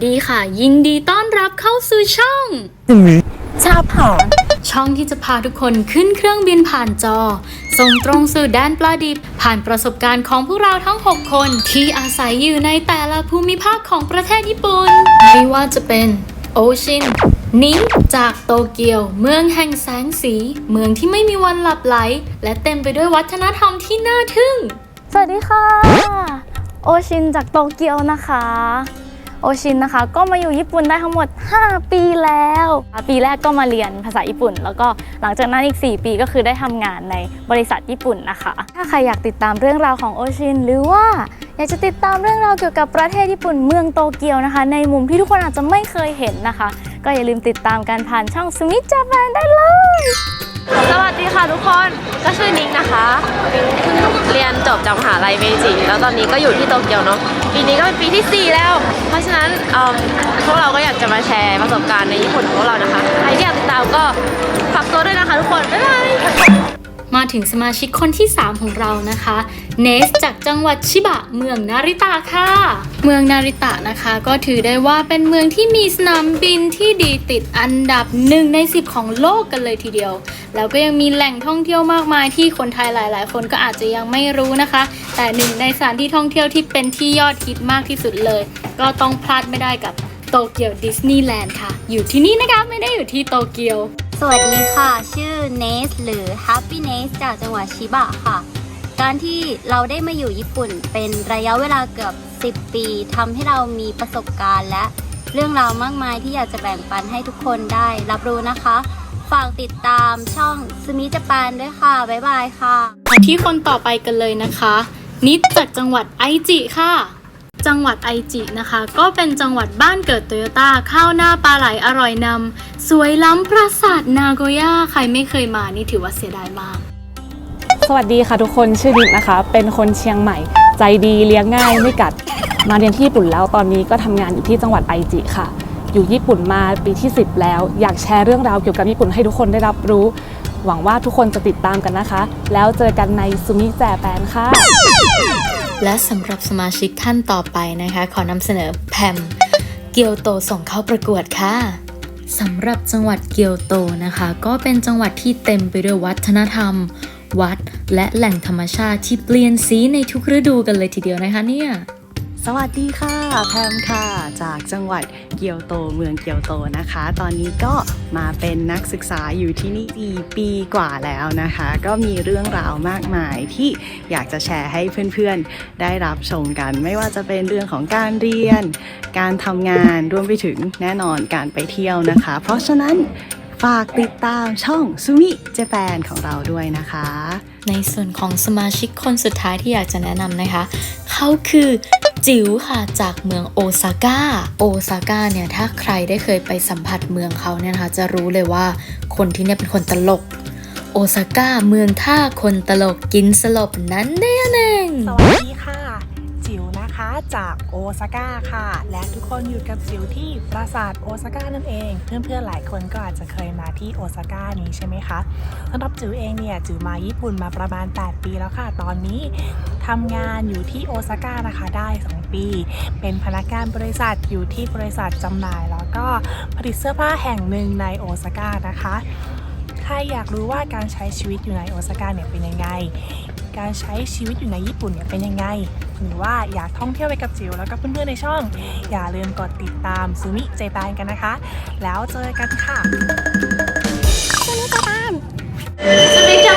สวัสดีค่ะ ยินดีต้อนรับเข้าสู่ช่องชาผ่าช่องที่จะพาทุกคนขึ้นเครื่องบินผ่านจอ ส่งตรงสู่แดนปลาดิบ ผ่านประสบการณ์ของพวกเราทั้ง 6 คน ที่อาศัยอยู่ในแต่ละภูมิภาคของประเทศญี่ปุ่น ไม่ว่าจะเป็นโอชินนิ้งจากโตเกียว เมืองแห่งแสงสี เมืองที่ไม่มีวันหลับไหล และเต็มไปด้วยวัฒนธรรมที่น่าทึ่ง สวัสดีค่ะ โอชินจากโตเกียวนะคะ โอชินนะคะ ก็มาอยู่ญี่ปุ่นได้ทั้งหมด 5 ปีแล้ว ปีแรกก็มาเรียนภาษาญี่ปุ่น แล้วก็หลังจากนั้นอีก 4 ปีก็คือได้ทำงานในบริษัทญี่ปุ่นนะคะ ถ้าใครอยากติดตามเรื่องราวของโอชิน หรือว่าอยากจะติดตามเรื่องราวเกี่ยวกับประเทศญี่ปุ่นเมืองโตเกียวนะคะ ในมุมที่ทุกคนอาจจะไม่เคยเห็นนะคะ ก็อย่าลืมติดตามการผ่านช่องสมิจาแปนได้เลย สวัสดีค่ะทุกคน ก็ชื่อนิกนะคะนิง เรียนจบจากมหาลัยเมจิแล้วตอนนี้ก็อยู่ที่โตเกียวเนาะปีนี้ก็เป็นปีที่ 4 แล้ว เพราะฉะนั้นเอิ่มพวกเราก็อยากจะมาแชร์ประสบการณ์ในญี่ปุ่นของพวกเรานะคะ ใครที่อยากติดตามก็ฝากตัวด้วยนะคะทุกคน บ๊ายบาย มาถึงสมาชิกคนที่ 3 ของเรานะคะ เนสจากจังหวัดชิบะเมืองนาริตะค่ะ เมืองนาริตะนะคะก็ถือได้ว่าเป็นเมืองที่มีสนามบินที่ดีติดอันดับ 1 ใน 10 ของโลกกันเลยทีเดียว แล้วก็ยังมีแหล่งท่องเที่ยวมากมายที่คนไทยหลาย ๆ คนก็อาจจะยังไม่รู้นะคะ แต่หนึ่งในสถานที่ท่องเที่ยวที่เป็นที่ยอดฮิตมากที่สุดเลย ก็ต้องพลาดไม่ได้กับโตเกียวดิสนีย์แลนด์ค่ะ อยู่ที่นี่นะคะไม่ได้อยู่ที่โตเกียว สวัสดีค่ะ ชื่อเนสหรือ Happy n e s จากจังหวัดชิบะค่ะ การที่เราได้มาอยู่ญี่ปุ่นเป็นระยะเวลาเกือบ 10 ปีทำให้เรามีประสบการณ์และเรื่องราวมากมายที่อยากจะแบ่งปันให้ทุกคนได้รับรู้นะคะ ฝากติดตามช่องซูมิจแปนด้วยค่ะ บ๊ายบายค่ะ ที่คนต่อไปกันเลยนะคะ นิดจากจังหวัดไอจิค่ะ จังหวัดไอจินะคะ ก็เป็นจังหวัดบ้านเกิดโตโยต้าข้าวหน้าปลาไหลอร่อยนำสวยล้ำปราสาทนาโกย่าใครไม่เคยมานี่ถือว่าเสียดายมาก สวัสดีค่ะทุกคนชื่อดิกนะคะ เป็นคนเชียงใหม่ ใจดีเลี้ยงง่ายไม่กัด มาเรียนที่ญี่ปุ่นแล้วตอนนี้ก็ทำงานอยู่ที่จังหวัดไอจิค่ะ อยู่ญี่ปุ่นมาปีที่ 10 แล้ว อยากแชร์เรื่องราวเกี่ยวกับญี่ปุ่นให้ทุกคนได้รับรู้ หวังว่าทุกคนจะติดตามกันนะคะ แล้วเจอกันในซูมิแจแปนค่ะ และสำหรับสมาชิกท่านต่อไปนะคะ ขอนำเสนอแพมเกียวโตส่งเข้าประกวดค่ะสำหรับจังหวัดเกียวโตนะคะ ก็เป็นจังหวัดที่เต็มไปด้วยวัฒนธรรม วัด และแหล่งธรรมชาติที่เปลี่ยนสีในทุกฤดูกันเลยทีเดียวนะคะเนี่ย สวัสดีค่ะแพมค่ะ จากจังหวัดเกียวโตเมืองเกียวโตนะคะ ตอนนี้ก็มาเป็นนักศึกษาอยู่ที่นี่ดีปีกว่าแล้วนะคะ ก็มีเรื่องราวมากมายที่อยากจะแชร์ให้เพื่อนๆ ได้รับชมกัน ไม่ว่าจะเป็นเรื่องของการเรียน การทำงานรวมไปถึงแน่นอนการไปเที่ยวนะคะ เพราะฉะนั้นฝากติดตามช่องซูมิเจแปนของเราด้วยนะคะ ในส่วนของสมาชิกคนสุดท้ายที่อยากจะแนะนำนะคะ เขาคือ จิ๋วค่ะจากเมืองโอซาก้า โอซาก้าเนี่ยถ้าใครได้เคยไปสัมผัสเมืองเขาเนี่ยนะคะจะรู้เลยว่าคนที่เนี่ยเป็นคนตลก โอซาก้าเมืองท่าคนตลกกินสลบนั้นแน่แน่สวัสดีค่ะ นะคะจากโอซาก้าค่ะ และทุกคนอยู่กับจิ๋วที่ปราสาทโอซาก้านั่นเอง เพื่อนๆหลายคนก็อาจจะเคยมาที่โอซาก้านี้ใช่ไหมคะสำหรับจิ๋วเองเนี่ยจิ๋วมาญี่ปุ่นมาประมาณ 8 ปีแล้วค่ะ ตอนนี้ทำงานอยู่ที่โอซาก้านะคะได้ 2 ปี เป็นพนักงานบริษัทอยู่ที่บริษัทจำหน่าย แล้วก็ผลิตเสื้อผ้าแห่งหนึ่งในโอซาก้านะคะใครอยากรู้ว่าการใช้ชีวิตอยู่ในโอซาก้าเนี่ยเป็นยังไง การใช้ชีวิตอยู่ในญี่ปุ่นเนี่ยเป็นยังไง หรือว่าอยากท่องเที่ยวไปกับจิ๋วแล้วก็เพื่อนๆในช่อง อย่าลืมกดติดตามซูมิเจแปนกันนะคะ แล้วเจอกันค่ะสมิจ